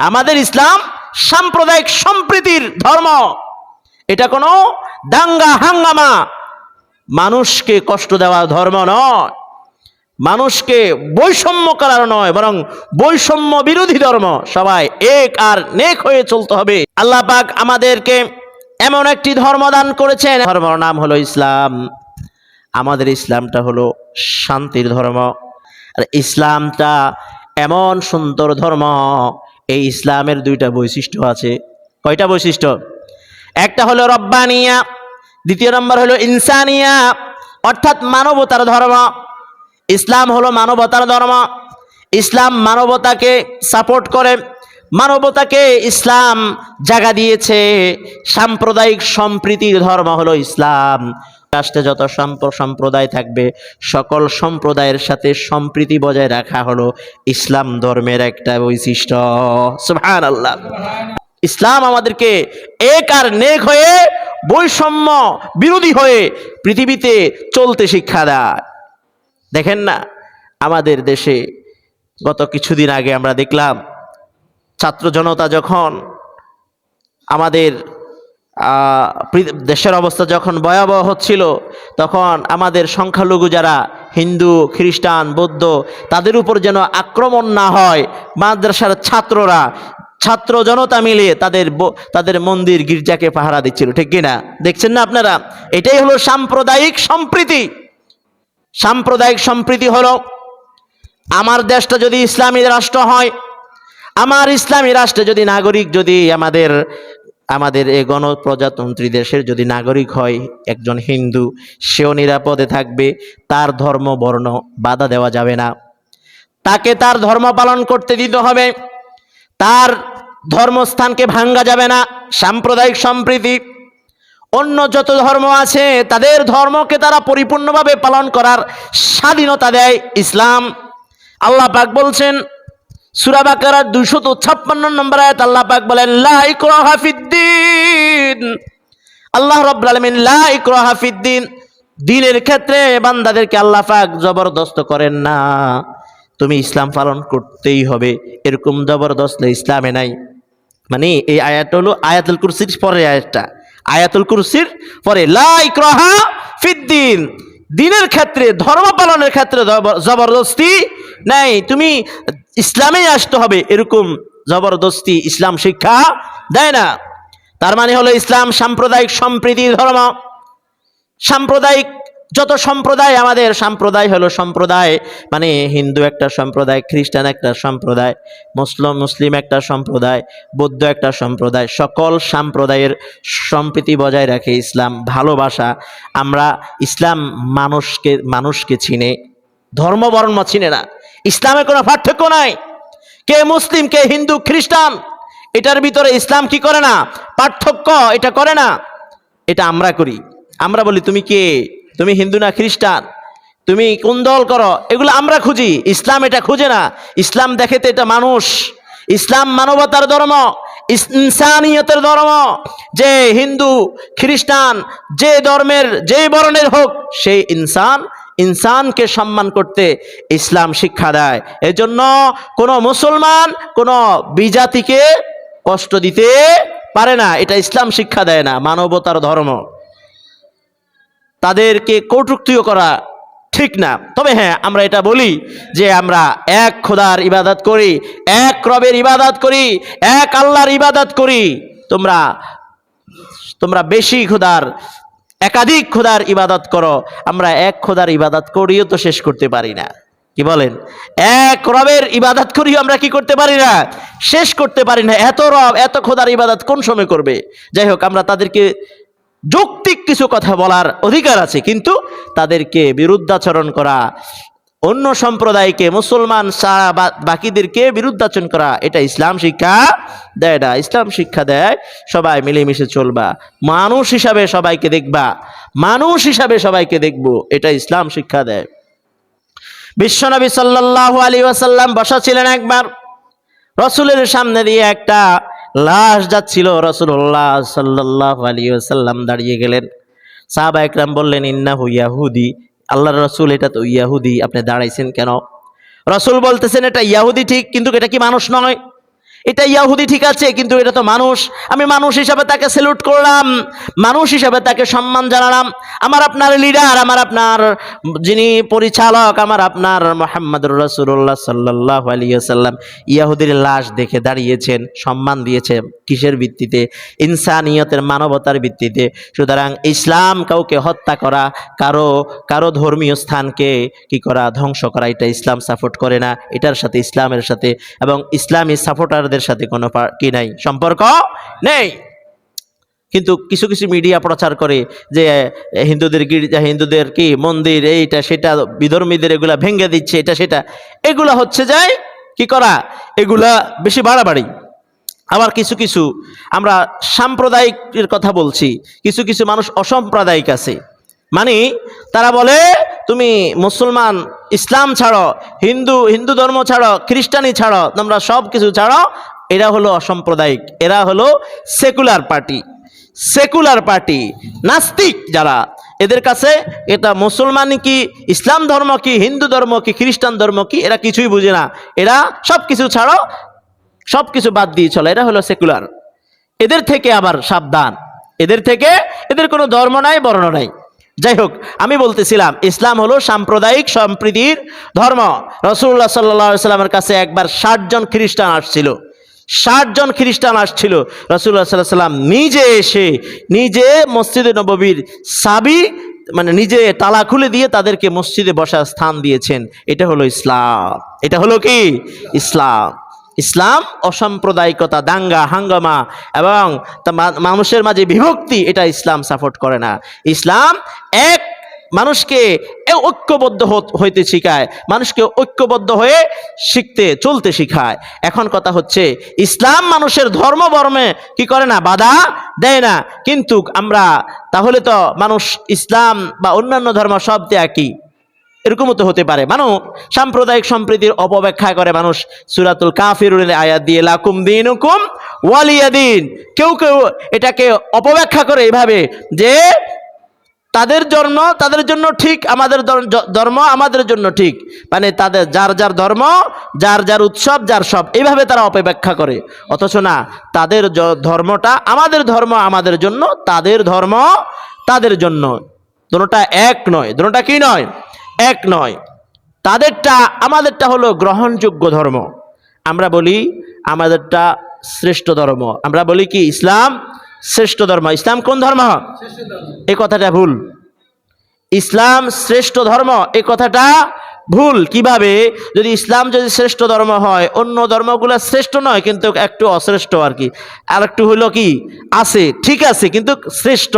আমাদের ইসলাম সাম্প্রদায়িক সম্প্রীতির ধর্ম। এটা কোনো দাঙ্গা হাঙ্গামা। মানুষকে কষ্ট দেওয়া ধর্ম নয়। মানুষকে বৈষম্য করার নয়, বরং বৈষম্য বিরোধী ধর্ম। সবাই এক আর নেক হয়ে চলতে হবে। আল্লাহ পাক আমাদেরকে এমন একটি ধর্ম দান করেছেন। ধর্মর নাম হলো ইসলাম। আমাদের ইসলামটা হলো শান্তির ধর্ম। আর ইসলামটা এমন সুন্দর ধর্ম এই ইসলামের দুইটা বৈশিষ্ট্য আছে। কয়টা বৈশিষ্ট্য? একটা হলো রব্বানিয়া, দ্বিতীয় নম্বর হলো ইনসানিয়া, অর্থাৎ মানবতার ধর্ম। ইসলাম হলো মানবতার ধর্ম। ইসলাম মানবতাকে সাপোর্ট করে। মানবতাকে ইসলাম জায়গা দিয়েছে। সাম্প্রদায়িক সম্প্রীতির ধর্ম হলো ইসলাম। রাষ্ট্রে যত সম্প- সম্প্রদায় থাকবে, সকল সম্প্রদায়ের সাথে সম্প্রীতি বজায় রাখা হলো ইসলাম ধর্মের একটা বৈশিষ্ট্য। ইসলাম আমাদেরকে এক আর নেক হয়ে, বৈষম্য বিরোধী হয়ে পৃথিবীতে চলতে শিক্ষা দেয়। দেখেন না, আমাদের দেশে গত কিছুদিন আগে আমরা দেখলাম, ছাত্র জনতা যখন আমাদের দেশের অবস্থা যখন ভয়াবহ হচ্ছিল, তখন আমাদের সংখ্যালঘু যারা হিন্দু, খ্রিস্টান, বৌদ্ধ, তাদের উপর যেন আক্রমণ না হয়, মাদ্রাসার ছাত্ররা, ছাত্র জনতা মিলে তাদের তাদের মন্দির গির্জাকে পাহারা দিচ্ছিল, ঠিক কিনা দেখছেন না আপনারা? এটাই হলো সাম্প্রদায়িক সম্প্রীতি। সাম্প্রদায়িক সম্প্রীতি হলো, আমার দেশটা যদি ইসলামী রাষ্ট্র হয়, আমার ইসলামী রাষ্ট্রে যদি নাগরিক যদি আমাদের আমাদের এ গণপ্রজাতন্ত্রী দেশের যদি নাগরিক হয়, একজন হিন্দু, সেও নিরাপদে থাকবে, তার ধর্ম বর্ণ বাধা দেওয়া যাবে না। তাকে তার ধর্ম পালন করতে দিতে হবে। তার ধর্মস্থানকে ভাঙ্গা যাবে না, সাম্প্রদায়িক সম্প্রীতি। অন্য যত ধর্ম আছে, তাদের ধর্মকে তারা পরিপূর্ণভাবে পালন করার স্বাধীনতা দেয় ইসলাম। আল্লাহ পাক বলছেন সূরা বাকারার দুইশত ছাপ্পান্ন নম্বর আয়াত আল্লাহ পাক বলেন, লা ইকরাহা ফিদ্দিন আল্লাহ রব্বুল আলামিন লা ইকরাহা ফিদ্দিন দিনের ক্ষেত্রে বান্দাদেরকে আল্লাহ পাক জবরদস্ত করেন না। তুমি ইসলাম পালন করতেই হবে। এরকম জবরদস্ত ইসলামে নাই। মানে এই আয়াত হলো আয়াতুল কুরসির পরে আয়াতটা। আয়াতুল কুরসির পরে, লা ইকরাহা ফিদ্দিন দিনের ক্ষেত্রে, ধর্ম পালনের ক্ষেত্রে জবরদস্তি নাই। তুমি ইসলামেই আসতে হবে, এরকম জবরদস্তি ইসলাম শিক্ষা দেয় না। তার মানে হলো ইসলাম সাম্প্রদায়িক সম্প্রীতি ধর্ম। সাম্প্রদায়িক, যত সম্প্রদায় আমাদের, সম্প্রদায় হলো সম্প্রদায় মানে হিন্দু একটা সম্প্রদায়, খ্রিস্টান একটা সম্প্রদায়, মুসলিম মুসলিম একটা সম্প্রদায়, বৌদ্ধ একটা সম্প্রদায়, সকল সম্প্রদায়ের সম্প্রীতি বজায় রাখে ইসলাম, ভালোবাসা। আমরা ইসলাম মানুষকে মানুষকে চিনে ধর্ম বর্ণ চিনে না। ইসলামের কোনো পার্থক্য নাই। কে মুসলিম, কে হিন্দু, খ্রিস্টান, এটার ভিতরে ইসলাম কি করে না? পার্থক্য এটা করে না। এটা আমরা করি। আমরা বলি, তুমি কে? তুমি হিন্দু না খ্রিস্টান? তুমি কোন দল করো? এগুলো আমরা খুঁজি। ইসলাম এটা খুঁজে না। ইসলাম দেখে তো এটা মানুষ। ইসলাম মানবতার ধর্ম ইনসানিয়তের ধর্ম। যে হিন্দু, খ্রিস্টান, যে ধর্মের, যে বর্ণের হোক, সেই ইনসান ইনসানকে সম্মান করতে ইসলাম শিক্ষা দেয়। এজন্য কোনো মুসলমান কোনো বিজাতিকে কষ্ট দিতে পারে না, এটা ইসলাম শিক্ষা দেয় না, মানবতার ধর্ম। তাদেরকে কটুক্তিও করা ঠিক না। তবে হ্যাঁ আমরা এটা বলি যে আমরা এক খোদার ইবাদত করি, এক রবের ইবাদত করি, এক আল্লাহর ইবাদত করি। তোমরা তোমরা বেশি খোদার একাধিক খোদার ইবাদত করো, আমরা এক খোদার ইবাদত করিও তো শেষ করতে পারি না। কি বলেন? এক রবের ইবাদত করিও আমরা কি করতে পারি না? শেষ করতে পারি না। এত রব, এত খোদার ইবাদত কোন সময় করবে? যাই হোক, আমরা তাদেরকে যৌক্তিক কিছু কথা বলার অধিকার আছে, কিন্তু তাদেরকে বিরুদ্ধাচরণ করা অন্য সম্প্রদায়কে, মুসলমান সারা বাকিদেরকে বিরুদ্ধাচরণ করা, এটা ইসলাম শিক্ষা দেয় না। ইসলাম শিক্ষা দেয়, সবাই মিলেমিশে চলবা। মানুষ হিসাবে সবাইকে দেখবা। মানুষ হিসাবে সবাইকে দেখব, এটা ইসলাম শিক্ষা দেয়। বিশ্বনবী সাল্লাল্লাহু আলী ওয়াসাল্লাম বসা ছিলেন একবার। রসুলের সামনে দিয়ে একটা লাশ যাচ্ছিল রসুল্লাহ সাল্লাহ আলী সাল্লাম দাঁড়িয়ে গেলেন। সাহাবা একরাম বললেন, ইন্নাহু ইয়াহুদি। আল্লাহর রসুল এটা তো ইয়াহুদি, আপনি দাঁড়াইছেন কেন? রসুল বলতেছেন এটা ইয়াহুদি ঠিক, কিন্তু এটা কি মানুষ নয়? এটা ইয়াহুদি ঠিক আছে, কিন্তু এটা তো মানুষ। আমি মানুষ হিসাবে তাকে স্যালুট করলাম, মানুষ হিসাবে তাকে সম্মান জানালাম। আমার আপনার লিডার আমার আপনার যিনি পরিচালক, আমার আপনার মোহাম্মদ রসুল্লাহ সাল্লাহ আলিয়াল্লাম ইয়াহুদির লাশ দেখে দাঁড়িয়েছেন, সম্মান দিয়েছেন কিসের ভিত্তিতে? ইনসানিয়তের মানবতার ভিত্তিতে। সুতরাং ইসলাম কাউকে হত্যা করা, কারও কারও ধর্মীয় স্থানকে কি করা, ধ্বংস করা, এটা ইসলাম সাপোর্ট করে না। এটার সাথে, ইসলামের সাথে এবং ইসলামী সাপোর্টারদের সাথে কোনো কি নাই? সম্পর্ক নেই। কিন্তু কিছু কিছু মিডিয়া প্রচার করে যে হিন্দুদের গির্জা হিন্দুদের কি মন্দির, এইটা, সেটা, বিধর্মীদের এগুলা ভেঙে দিচ্ছে, এটা, সেটা। এগুলা হচ্ছে যায় কি করা? এগুলা বেশি বাড়াবাড়ি। আবার কিছু কিছু আমরা সাম্প্রদায়িকের কথা বলছি, কিছু কিছু মানুষ অসাম্প্রদায়িক আছে। মানে তারা বলে, তুমি মুসলমান ইসলাম ছাড়ো, হিন্দু হিন্দু ধর্ম ছাড়ো, খ্রিস্টানি ছাড়ো, তোমরা সব কিছু ছাড়ো, এরা হলো অসাম্প্রদায়িক, এরা হলো সেকুলার পার্টি। সেকুলার পার্টি, নাস্তিক যারা, এদের কাছে এটা মুসলমান কি, ইসলাম ধর্ম কি, হিন্দু ধর্ম কি, খ্রিস্টান ধর্ম কি, এরা কিছুই বুঝে না। এরা সব কিছু ছাড়ো, সব কিছু বাদ দিয়ে চলে, এরা হলো সেকুলার। এদের থেকে আবার সাবধান। এদের থেকে, এদের কোনো ধর্ম নাই, বর্ণ নাই। যাই হোক আমি বলতেছিলাম, ইসলাম হলো সাম্প্রদায়িক সম্প্রীতির ধর্ম। রসুল্লাহ সাল্লা সাল্লামের কাছে একবার ষাট জন খ্রিস্টান আসছিল। ষাট জন খ্রিস্টান আসছিল। রসুল্লাহ সাল্লাহ সাল্লাম নিজে এসে, নিজে মসজিদে নববীর সাবি মানে নিজে তালা খুলে দিয়ে তাদেরকে মসজিদে বসার স্থান দিয়েছেন। এটা হলো ইসলাম। এটা হলো কি? ইসলাম। ইসলাম, অসাম্প্রদায়িকতা, দাঙ্গা, হাঙ্গামা এবং মানুষের মাঝে বিভক্তি, এটা ইসলাম সাপোর্ট করে না। ইসলাম এক মানুষকে ঐক্যবদ্ধ হইতে শিখায়, মানুষকে ঐক্যবদ্ধ হয়ে শিখতে, চলতে শিখায়। এখন কথা হচ্ছে, ইসলাম মানুষের ধর্ম বর্মে কি করে না? বাধা দেয় না। কিন্তু আমরা, তাহলে তো মানুষ ইসলাম বা অন্যান্য ধর্ম সব দিয়ে একই এরকমও তো হতে পারে। মানুষ সাম্প্রদায়িক সম্প্রীতির অপব্যাখ্যা করে মানুষ সুরাতুল কাফিরুল আয়াত দিয়ে, লাকুম দিন হুকুম ওয়ালিয়া দিন কেউ কেউ এটাকে অপব্যাখ্যা করে এভাবে যে, তাদের জন্ম তাদের জন্য ঠিক, আমাদের ধর- ধর্ম আমাদের জন্য ঠিক। মানে তাদের, যার যার ধর্ম, যার যার উৎসব, যার সব এইভাবে তারা অপব্যাখ্যা করে। অথচ না, তাদের ধর্মটা আমাদের ধর্ম, আমাদের জন্য, তাদের ধর্ম তাদের জন্য। দুটোটা এক নয়। দুটোটা কি নয়? এক নয়। তাদেরটা, আমাদেরটা হলো গ্রহণযোগ্য ধর্ম। আমরা বলি আমাদেরটা শ্রেষ্ঠ ধর্ম। আমরা বলি কি ইসলাম শ্রেষ্ঠ ধর্ম। ইসলাম কোন ধর্ম? এই কথাটা ভুল। ইসলাম শ্রেষ্ঠ ধর্ম এই কথাটা ভুল। কীভাবে? যদি ইসলাম যদি শ্রেষ্ঠ ধর্ম হয়, অন্য ধর্মগুলো শ্রেষ্ঠ নয়, কিন্তু একটু অশ্রেষ্ঠ আর কি। আর একটু হইল কি? আছে, ঠিক আছে, কিন্তু শ্রেষ্ঠ।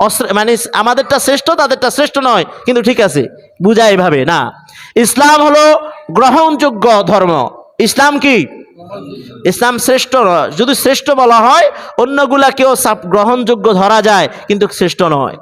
অশ্রে- মানে আমাদেরটা শ্রেষ্ঠ, তাদেরটা শ্রেষ্ঠ নয়, কিন্তু ঠিক আছে বুঝায় এভাবে, না। ইসলাম হলো গ্রহণযোগ্য ধর্ম। ইসলাম কি? ইসলাম শ্রেষ্ঠ নয়। যদি শ্রেষ্ঠ বলা হয়, অন্যগুলাকেও গ্রহণযোগ্য ধরা যায়, কিন্তু শ্রেষ্ঠ নয়।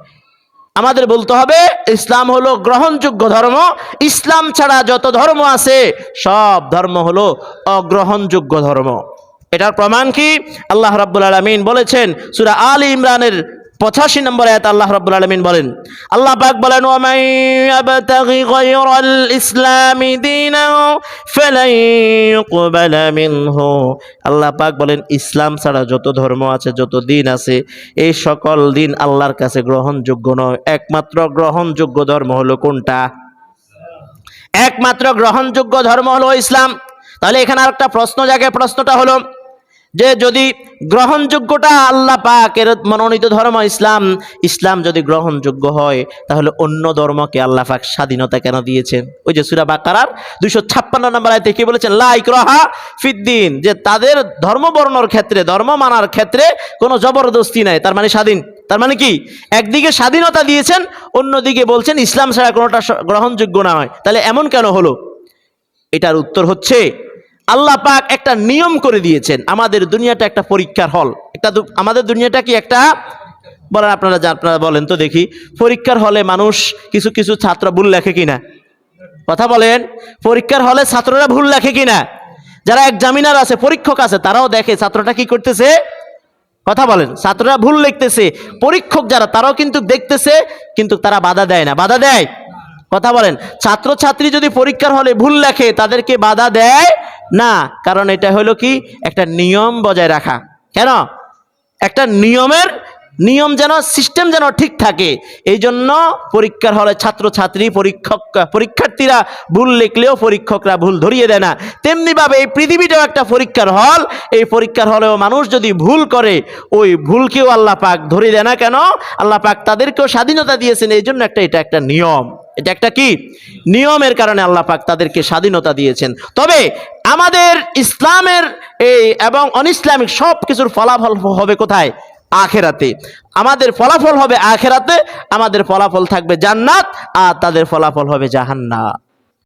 আমাদের বলতে হবে, ইসলাম হলো গ্রহণযোগ্য ধর্ম। ইসলাম ছাড়া যত ধর্ম আছে, সব ধর্ম হলো অগ্রহণযোগ্য ধর্ম। এটার প্রমাণ কি? আল্লাহ রাব্বুল আলমিন বলেছেন, সুরা আলী ইমরানের পঁচাশি নম্বর আয়াত আল্লাহ রাব্বুল আলমিন বলেন, আল্লাহ পাক বলেন, ওয়ামাই ইয়াবতাগি গায়রাল ইসলামি দীনান ইউকবালা মিনহু। আল্লাহ পাক বলেন, ইসলাম ছাড়া যত ধর্ম আছে, যত দিন আছে, এই সকল দিন আল্লাহর কাছে গ্রহণযোগ্য নয়। একমাত্র গ্রহণযোগ্য ধর্ম হলো কোনটা? একমাত্র গ্রহণযোগ্য ধর্ম হলো ইসলাম। তাহলে এখানে আরেকটা প্রশ্ন জাগে, প্রশ্নটা হলো যে যদি গ্রহণযোগ্যটা আল্লাহ পাকের মনোনীত ধর্ম ইসলাম ইসলাম যদি গ্রহণযোগ্য হয়, তাহলে অন্য ধর্মকে আল্লাহ পাক স্বাধীনতা কেন দিয়েছেন? ওই যে সুরা বাকারার দুইশো ছাপ্পান্ন নম্বর আয়তে কি বলেছেন? লাইক রহা ফিদ্দিন যে তাদের ধর্ম বর্ণর ক্ষেত্রে, ধর্ম মানার ক্ষেত্রে কোনো জবরদস্তি নাই। তার মানে স্বাধীন। তার মানে কি? একদিকে স্বাধীনতা দিয়েছেন, অন্যদিকে বলছেন ইসলাম ছাড়া কোনোটা গ্রহণযোগ্য না হয়। তাহলে এমন কেন হলো? এটার উত্তর হচ্ছে আল্লাহ পাক একটা নিয়ম করে দিয়েছেন। আমাদের দুনিয়াটা একটা পরীক্ষার হল। একটা আমাদের দুনিয়াটা কি একটা? বলেন আপনারা যা আপনারা বলেন তো দেখি। পরীক্ষার হলে মানুষ কিছু কিছু ছাত্র ভুল লেখে কিনা? কথা বলেন। পরীক্ষার হলে ছাত্ররা ভুল লেখে কিনা? যারা এক্সামিনার আছে, পরীক্ষক আছে, তারাও দেখে ছাত্রটা কি করতেছে? কথা বলেন। ছাত্ররা ভুল লিখতেছে। পরীক্ষক যারা, তারাও কিন্তু দেখতেছে, কিন্তু তারা বাধা দেয় না। বাধা দেয়? কথা বলেন, ছাত্রছাত্রী যদি পরীক্ষার হলে ভুল লেখে, তাদেরকে বাধা দেয় না। কারণ এটা হলো কি? একটা নিয়ম বজায় রাখা। কেন? একটা নিয়মের, নিয়ম যেন সিস্টেম যেন ঠিক থাকে। এই জন্য পরীক্ষার হলে ছাত্রছাত্রী, পরীক্ষক, পরীক্ষার্থীরা ভুল লিখলেও পরীক্ষকরা ভুল ধরিয়ে দেয় না। তেমনিভাবে এই পৃথিবীটাও একটা পরীক্ষার হল। এই পরীক্ষার হলেও মানুষ যদি ভুল করে, ওই ভুলকেও আল্লাহ পাক ধরিয়ে দেয় না কেন? আল্লাহ পাক তাদেরকেও স্বাধীনতা দিয়েছেন। এই জন্য একটা, এটা একটা নিয়ম। এটা একটা কি? নিয়মের কারণে আল্লাহ পাক তাদেরকে স্বাধীনতা দিয়েছেন। তবে আমাদের ইসলামের এই এবং অনইসলামিক সব কিছুর ফলাফল হবে কোথায়? আখেরাতে। আমাদের ফলাফল হবে আখেরাতে, আমাদের ফলাফল থাকবে জান্নাত, আর তাদের ফলাফল হবে জাহান্নাত